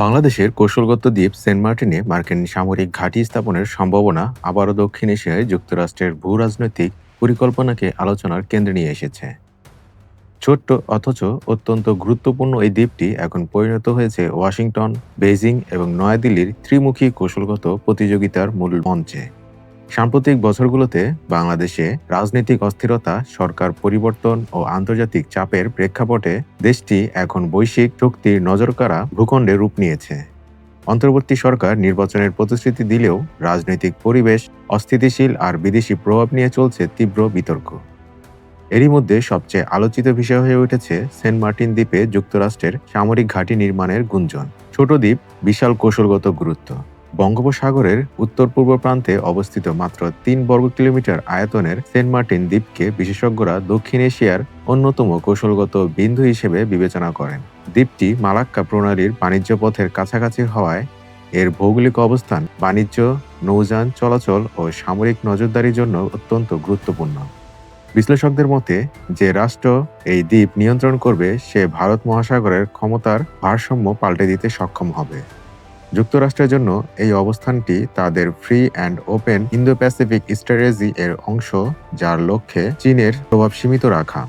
বাংলাদেশের কৌশলগত দ্বীপ সেন্ট মার্টিনে মার্কিন সামরিক ঘাঁটি স্থাপনের সম্ভাবনা আবারও দক্ষিণ এশিয়ায় যুক্তরাষ্ট্রের ভূ রাজনৈতিক পরিকল্পনাকে আলোচনার কেন্দ্রে নিয়ে এসেছে। ছোট্ট অথচ অত্যন্ত গুরুত্বপূর্ণ এই দ্বীপটি এখন পরিণত হয়েছে ওয়াশিংটন বেজিং এবং নয়াদিল্লির ত্রিমুখী কৌশলগত প্রতিযোগিতার মূল মঞ্চে। সাম্প্রতিক বছরগুলোতে বাংলাদেশে রাজনৈতিক অস্থিরতা, সরকার পরিবর্তন ও আন্তর্জাতিক চাপের প্রেক্ষাপটে দেশটি এখন বৈশ্বিক শক্তির নজরকাড়া ভূখণ্ডে রূপ নিয়েছে। অন্তর্বর্তী সরকার নির্বাচনের প্রতিশ্রুতি দিলেও রাজনৈতিক পরিবেশ অস্থিতিশীল আর বিদেশি প্রভাব নিয়ে চলছে তীব্র বিতর্ক। এরই মধ্যে সবচেয়ে আলোচিত বিষয় হয়ে উঠেছে সেন্ট মার্টিন দ্বীপে যুক্তরাষ্ট্রের সামরিক ঘাঁটি নির্মাণের গুঞ্জন। ছোট দ্বীপ, বিশাল কৌশলগত গুরুত্ব। বঙ্গোপসাগরের উত্তর পূর্ব প্রান্তে অবস্থিত মাত্র তিন বর্গ কিলোমিটার আয়তনের সেন্ট মার্টিন দ্বীপকে বিশেষজ্ঞরা দক্ষিণ এশিয়ার অন্যতম কৌশলগত বিন্দু হিসেবে বিবেচনা করেন। দ্বীপটি মালাক্কা প্রণালীর বাণিজ্য পথের কাছাকাছি হওয়ায় এর ভৌগোলিক অবস্থান বাণিজ্য, নৌযান, চলাচল ও সামরিক নজরদারির জন্য অত্যন্ত গুরুত্বপূর্ণ। বিশ্লেষকদের মতে, যে রাষ্ট্র এই দ্বীপ নিয়ন্ত্রণ করবে, সে ভারত মহাসাগরের ক্ষমতার ভারসাম্য পাল্টে দিতে সক্ষম হবে। যুক্তরাষ্ট্রের জন্য এই অবস্থানটি তাদের free and open Indo Pacific strategy এর অংশ, যার লক্ষ্যে চীনের প্রভাব সীমিত রাখা।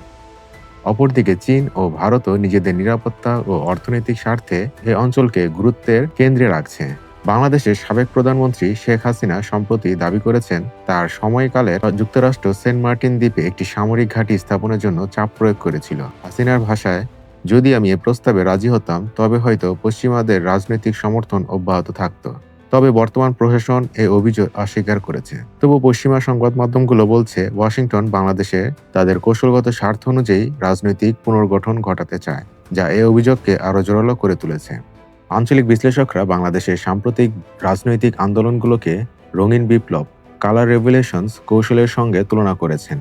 অপরদিকে চীন ও ভারতও নিজেদের নিরাপত্তা ও অর্থনৈতিক স্বার্থে এই অঞ্চলকে গুরুত্বের কেন্দ্রে রাখছে। বাংলাদেশের সাবেক প্রধানমন্ত্রী শেখ হাসিনা সম্প্রতি দাবি করেছেন, তার সময়কালে যুক্তরাষ্ট্র সেন্ট মার্টিন দ্বীপে একটি সামরিক ঘাঁটি স্থাপনের জন্য চাপ প্রয়োগ করেছিল। হাসিনার ভাষায় যদি আমি এ প্রস্তাবে রাজি হতাম, তবে হয়তো পশ্চিমাদের রাজনৈতিক সমর্থন অব্যাহত থাকত। তবে বর্তমান প্রশাসন এই অভিযোগ অস্বীকার করেছে। তবু পশ্চিমা সংবাদ মাধ্যমগুলো বলছে, ওয়াশিংটন, বাংলাদেশে তাদের কৌশলগত স্বার্থ অনুযায়ী রাজনৈতিক পুনর্গঠন ঘটাতে চায়, যা এই অভিযোগকে আরও জোরালো করে তুলেছে। আঞ্চলিক বিশ্লেষকরা বাংলাদেশের সাম্প্রতিক রাজনৈতিক আন্দোলনগুলোকে রঙিন বিপ্লব কালার রেভুলেশনস কৌশলের সঙ্গে তুলনা করেছেন।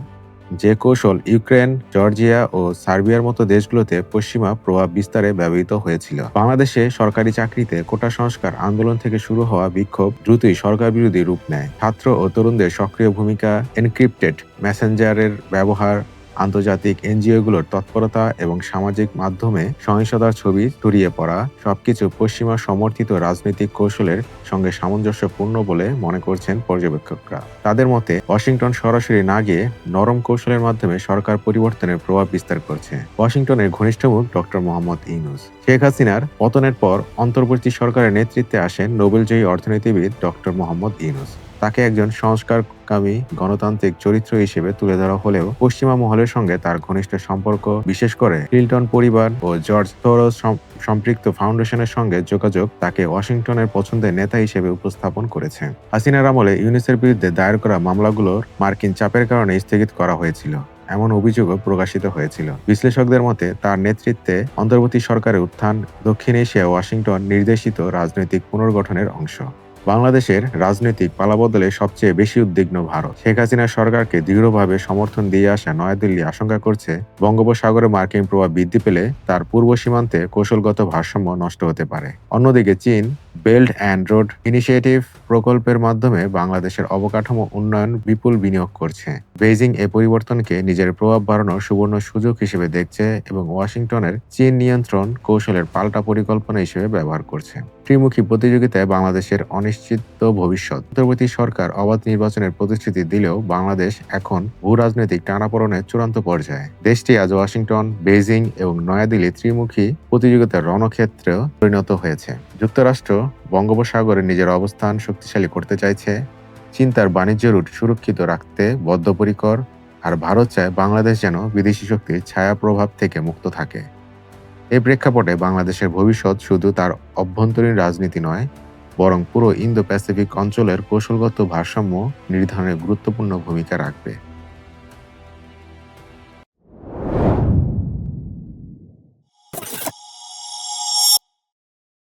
যে কৌশল ইউক্রেন, জর্জিয়া ও সার্বিয়ার মতো দেশগুলোতে পশ্চিমা প্রভাব বিস্তারে ব্যবহৃত হয়েছিল। বাংলাদেশে সরকারি চাকরিতে কোটা সংস্কার আন্দোলন থেকে শুরু হওয়া বিক্ষোভ দ্রুতই সরকার বিরোধী রূপ নেয়। ছাত্র ও তরুণদের সক্রিয় ভূমিকা এনক্রিপ্টেড মেসেঞ্জারের ব্যবহার আন্তর্জাতিক এনজিওগুলোর তৎপরতা এবং সামাজিক মাধ্যমে সহিংসতার ছবি ছড়িয়ে পড়া সবকিছু পশ্চিমা সমর্থিত রাজনৈতিক কৌশলের সঙ্গে সামঞ্জস্যপূর্ণ বলে মনে করছেন পর্যবেক্ষকরা। তাদের মতে, ওয়াশিংটন সরাসরি না গিয়ে নরম কৌশলের মাধ্যমে সরকার পরিবর্তনের প্রভাব বিস্তার করছে। ওয়াশিংটনের ঘনিষ্ঠ মুখ ডক্টর মোহাম্মদ ইউনুস। শেখ হাসিনার পতনের পর অন্তর্বর্তী সরকারের নেতৃত্বে আসেন নোবেলজয়ী অর্থনীতিবিদ ডক্টর মোহাম্মদ ইউনুস। তাকে একজন সংস্কারকামী গণতান্ত্রিক চরিত্র হিসেবে তুলে ধরা হলেও পশ্চিমা মহলের সঙ্গে তার ঘনিষ্ঠ সম্পর্ক, বিশেষ করে ক্লিন্টন পরিবার ও জর্জ থোরস সম্পৃক্ত ফাউন্ডেশনের সঙ্গে যোগাযোগ তাকে ওয়াশিংটনের পছন্দের নেতা হিসেবে উপস্থাপন করেছে। হাসিনার আমলে ইউনিসের বিরুদ্ধে দায়ের করা মামলাগুলোর মার্কিন চাপের কারণে স্থগিত করা হয়েছিল, এমন অভিযোগও প্রকাশিত হয়েছিল। বিশ্লেষকদের মতে, তার নেতৃত্বে অন্তর্বর্তী সরকারের উত্থান দক্ষিণ এশিয়া ওয়াশিংটন নির্দেশিত রাজনৈতিক পুনর্গঠনের অংশ। বাংলাদেশের রাজনৈতিক পালাবদলে সবচেয়ে বেশি উদ্বিগ্ন ভারত। শেখ হাসিনা সরকারকে দৃঢ়ভাবে সমর্থন দিয়ে আসা নয়াদিল্লি আশঙ্কা করছে, বঙ্গোপসাগরে মার্কিন প্রভাব বৃদ্ধি পেলে তার পূর্ব সীমান্তে কৌশলগত ভারসাম্য নষ্ট হতে পারে। অন্যদিকে চীন, বেল্ট অ্যান্ড রোড ইনিশিয়েটিভ প্রকল্পের মাধ্যমে বাংলাদেশের অবকাঠামো উন্নয়ন বিপুল বিনিয়োগ করছে। বেইজিং এ পরিবর্তনকে নিজের প্রভাব বাড়ানোর সুবর্ণ সুযোগ হিসেবে দেখছে এবং ওয়াশিংটনের চীন নিয়ন্ত্রণ কৌশলের পাল্টা পরিকল্পনা হিসেবে ব্যবহার করছে। ত্রিমুখী প্রতিযোগিতায় বাংলাদেশের অনিশ্চিত ভবিষ্যৎ। অন্তর্বর্তী সরকার অবাধ নির্বাচনের প্রতিশ্রুতি দিলেও বাংলাদেশ এখন ভূ রাজনৈতিক টানাপড়নের চূড়ান্ত পর্যায়ে। দেশটি আজ ওয়াশিংটন, বেইজিং এবং নয়াদিল্লি ত্রিমুখী প্রতিযোগিতার রণক্ষেত্রে পরিণত হয়েছে। যুক্তরাষ্ট্র বঙ্গোপসাগরে নিজের অবস্থান শক্তিশালী করতে চাইছে। চীন তার বাণিজ্য রুট সুরক্ষিত রাখতে বদ্ধপরিকর, আর ভারত চায় বাংলাদেশ যেন বিদেশি শক্তির ছায়া প্রভাব থেকে মুক্ত থাকে। এই প্রেক্ষাপটে বাংলাদেশের ভবিষ্যৎ শুধু তার অভ্যন্তরীণ রাজনীতি নয়, বরং পুরো ইন্দো প্যাসিফিক অঞ্চলের কৌশলগত ভারসাম্য নির্ধারণে গুরুত্বপূর্ণ ভূমিকা রাখবে।